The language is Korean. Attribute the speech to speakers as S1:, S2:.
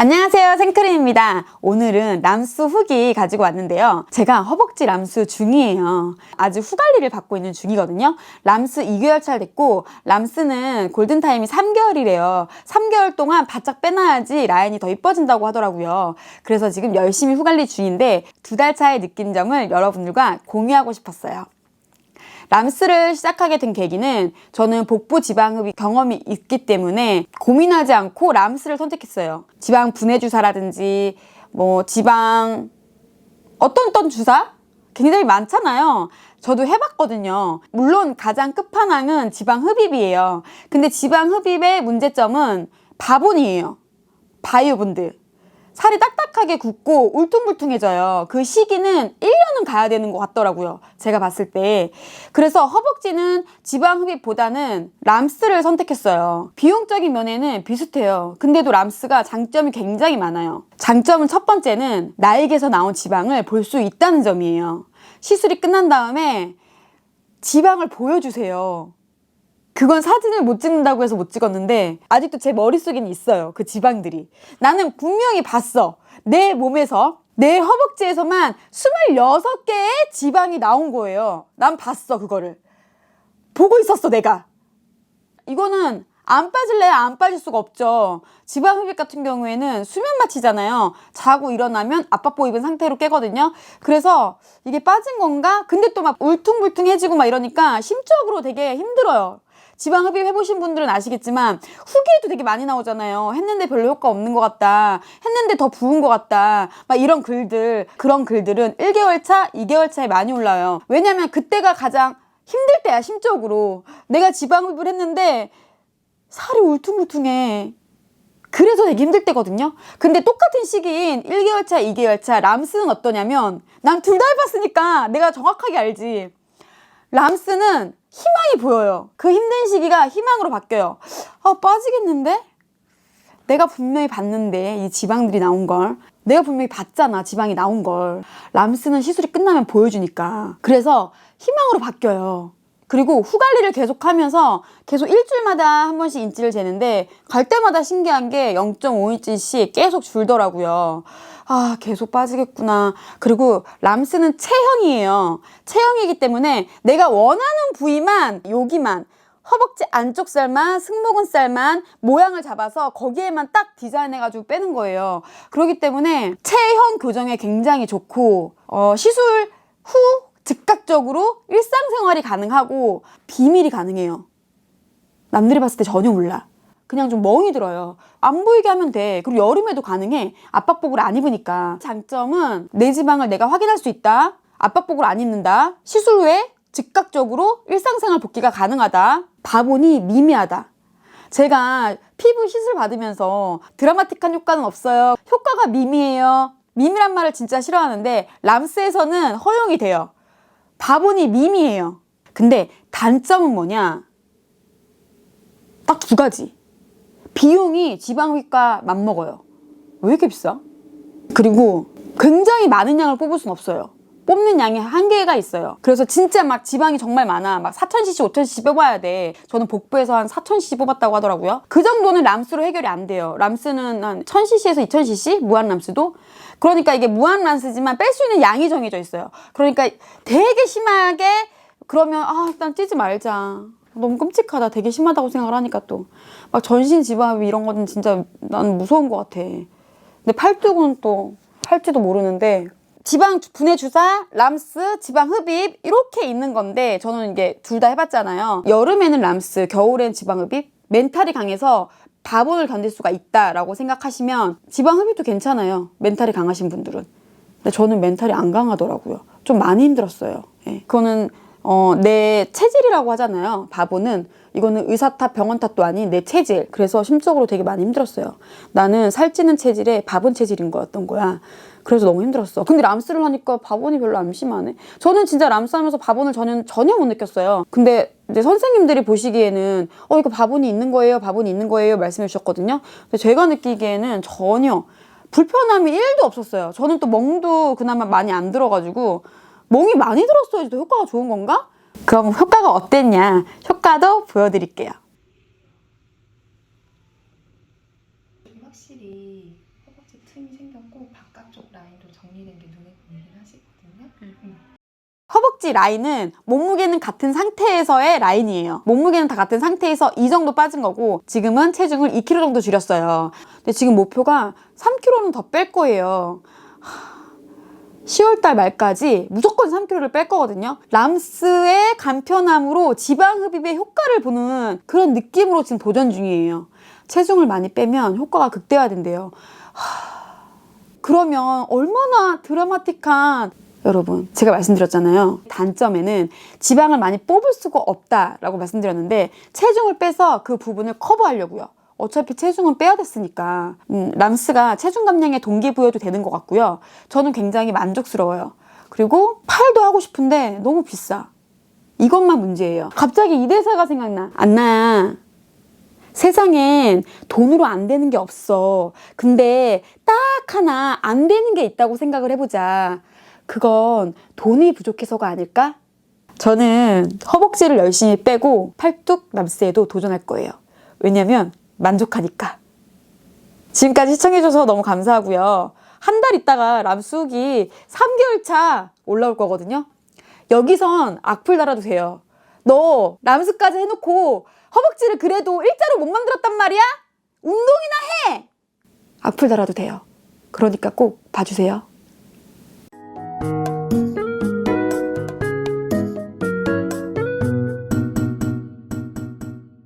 S1: 안녕하세요. 생크림입니다. 오늘은 람스 후기 가지고 왔는데요. 제가 허벅지 람스 중이에요. 아직 후 관리를 받고 있는 중이거든요. 람스 2개월 차 됐고 람스는 골든타임이 3개월이래요. 3개월 동안 바짝 빼놔야지 라인이 더 이뻐진다고 하더라고요. 그래서 지금 열심히 후 관리 중인데 두 달 차에 느낀 점을 여러분들과 공유하고 싶었어요 람스를 시작하게 된 계기는 저는 복부 지방흡입 경험이 있기 때문에 고민하지 않고 람스를 선택했어요. 지방 분해 주사라든지 뭐 지방 어떤 어떤 주사 굉장히 많잖아요. 저도 해봤거든요. 물론 가장 끝판왕은 지방 흡입이에요. 근데 지방 흡입의 문제점은 바본이에요. 바이오분들. 살이 딱딱하게 굳고 울퉁불퉁해져요. 그 시기는 1년은 가야 되는 것 같더라고요. 제가 봤을 때. 그래서 허벅지는 지방 흡입보다는 람스를 선택했어요. 비용적인 면에는 비슷해요. 근데도 람스가 장점이 굉장히 많아요. 장점은 첫 번째는 나에게서 나온 지방을 볼 수 있다는 점이에요. 시술이 끝난 다음에 지방을 보여주세요. 그건 사진을 못 찍는다고 해서 못 찍었는데 아직도 제 머릿속에는 있어요. 그 지방들이. 나는 분명히 봤어. 내 몸에서 내 허벅지에서만 26개의 지방이 나온 거예요. 난 봤어, 그거를. 보고 있었어, 내가. 이거는 안 빠질래야 안 빠질 수가 없죠. 지방 흡입 같은 경우에는 수면 마취잖아요. 자고 일어나면 압박보 입은 상태로 깨거든요. 그래서 이게 빠진 건가? 근데 또 막 울퉁불퉁해지고 막 이러니까 심적으로 되게 힘들어요. 지방 흡입 해보신 분들은 아시겠지만 후기에도 되게 많이 나오잖아요. 했는데 별로 효과 없는 것 같다. 했는데 더 부은 것 같다. 막 이런 글들 그런 글들은 1개월 차, 2개월 차에 많이 올라요. 왜냐면 그때가 가장 힘들 때야 심적으로. 내가 지방 흡입을 했는데 살이 울퉁불퉁해. 그래서 되게 힘들 때거든요. 근데 똑같은 시기인 1개월 차, 2개월 차 람스는 어떠냐면 난 둘 다 해봤으니까 내가 정확하게 알지. 람스는 희망이 보여요. 그 힘든 시기가 희망으로 바뀌어요. 아, 빠지겠는데? 내가 분명히 봤는데, 이 지방들이 나온 걸. 내가 분명히 봤잖아, 지방이 나온 걸. 람스는 시술이 끝나면 보여주니까. 그래서 희망으로 바뀌어요. 그리고 후 관리를 계속 하면서 계속 일주일마다 한 번씩 인치를 재는데 갈 때마다 신기한 게 0.5인치씩 계속 줄더라고요. 아, 계속 빠지겠구나. 그리고 람스는 체형이에요. 체형이기 때문에 내가 원하는 부위만 여기만 허벅지 안쪽 살만 승모근 살만 모양을 잡아서 거기에만 딱 디자인해가지고 빼는 거예요. 그렇기 때문에 체형 교정에 굉장히 좋고 어, 시술 후 즉각적으로 일상생활이 가능하고 비밀이 가능해요. 남들이 봤을 때 전혀 몰라. 그냥 좀 멍이 들어요. 안 보이게 하면 돼. 그리고 여름에도 가능해. 압박복을 안 입으니까. 장점은 내 지방을 내가 확인할 수 있다. 압박복을 안 입는다. 시술 후에 즉각적으로 일상생활 복귀가 가능하다. 바본이 미미하다. 제가 피부 시술 받으면서 드라마틱한 효과는 없어요. 효과가 미미해요. 미미란 말을 진짜 싫어하는데 람스에서는 허용이 돼요. 바본이 미미해요. 근데 단점은 뭐냐? 딱 두 가지. 비용이 지방흡입과 맞먹어요. 왜 이렇게 비싸? 그리고 굉장히 많은 양을 뽑을 순 없어요. 뽑는 양이 한계가 있어요. 그래서 진짜 막 지방이 정말 많아. 막 4,000cc, 5,000cc 뽑아야 돼. 저는 복부에서 한 4,000cc 뽑았다고 하더라고요. 그 정도는 람스로 해결이 안 돼요. 람스는 한 1,000cc에서 2,000cc? 무한 람스도? 그러니까 이게 무한 람스지만 뺄 수 있는 양이 정해져 있어요. 그러니까 되게 심하게 그러면 아, 일단 찌지 말자. 너무 끔찍하다. 되게 심하다고 생각을 하니까 또. 막 전신 지방흡입 이런 거는 진짜 나는 무서운 것 같아. 근데 팔뚝은 또 할지도 모르는데 지방 분해 주사, 람스, 지방 흡입 이렇게 있는 건데 저는 이게 둘 다 해봤잖아요. 여름에는 람스, 겨울엔 지방 흡입. 멘탈이 강해서 바본을 견딜 수가 있다라고 생각하시면 지방 흡입도 괜찮아요. 멘탈이 강하신 분들은. 근데 저는 멘탈이 안 강하더라고요. 좀 많이 힘들었어요. 예. 그거는 어, 내 체질이라고 하잖아요. 바보는 이거는 의사 탓, 병원 탓도 아닌 내 체질. 그래서 심적으로 되게 많이 힘들었어요. 나는 살찌는 체질에 바본 체질인 거였던 거야. 그래서 너무 힘들었어. 근데 람스를 하니까 바본이 별로 안 심하네. 저는 진짜 람스 하면서 바본을 전혀, 전혀 못 느꼈어요. 근데 이제 선생님들이 보시기에는 어, 이거 바본이 있는 거예요. 바본이 있는 거예요. 말씀해 주셨거든요. 근데 제가 느끼기에는 전혀 불편함이 1도 없었어요. 저는 또 멍도 그나마 많이 안 들어가지고 멍이 많이 들었어야지 더 효과가 좋은 건가? 그럼 효과가 어땠냐? 효과도 보여드릴게요.
S2: 확실히 이제 틈이 생겼고 바깥쪽 라인도 정리된 게 눈에 보이긴 하시거든요.
S1: 허벅지 라인은 몸무게는 같은 상태에서의 라인이에요. 몸무게는 다 같은 상태에서 이 정도 빠진 거고 지금은 체중을 2kg 정도 줄였어요. 근데 지금 목표가 3kg는 더 뺄 거예요. 10월달 말까지 무조건 3kg를 뺄 거거든요. 람스의 간편함으로 지방 흡입의 효과를 보는 그런 느낌으로 지금 도전 중이에요. 체중을 많이 빼면 효과가 극대화된대요. 하, 그러면 얼마나 드라마틱한 여러분, 제가 말씀드렸잖아요. 단점에는 지방을 많이 뽑을 수가 없다라고 말씀드렸는데 체중을 빼서 그 부분을 커버하려고요. 어차피 체중은 빼야 됐으니까 음, 람스가 체중 감량에 동기부여도 되는 것 같고요. 저는 굉장히 만족스러워요. 그리고 팔도 하고 싶은데 너무 비싸. 이것만 문제예요. 갑자기 이 대사가 생각나. 안나야. 세상엔 돈으로 안 되는 게 없어. 근데 딱 하나 안 되는 게 있다고 생각을 해보자. 그건 돈이 부족해서가 아닐까? 저는 허벅지를 열심히 빼고 팔뚝 람스에도 도전할 거예요. 왜냐면 만족하니까. 지금까지 시청해줘서 너무 감사하고요. 한 달 있다가 람수기 3개월 차 올라올 거거든요. 여기선 악플 달아도 돼요. 너 람수까지 해놓고 허벅지를 그래도 일자로 못 만들었단 말이야? 운동이나 해! 악플 달아도 돼요. 그러니까 꼭 봐주세요.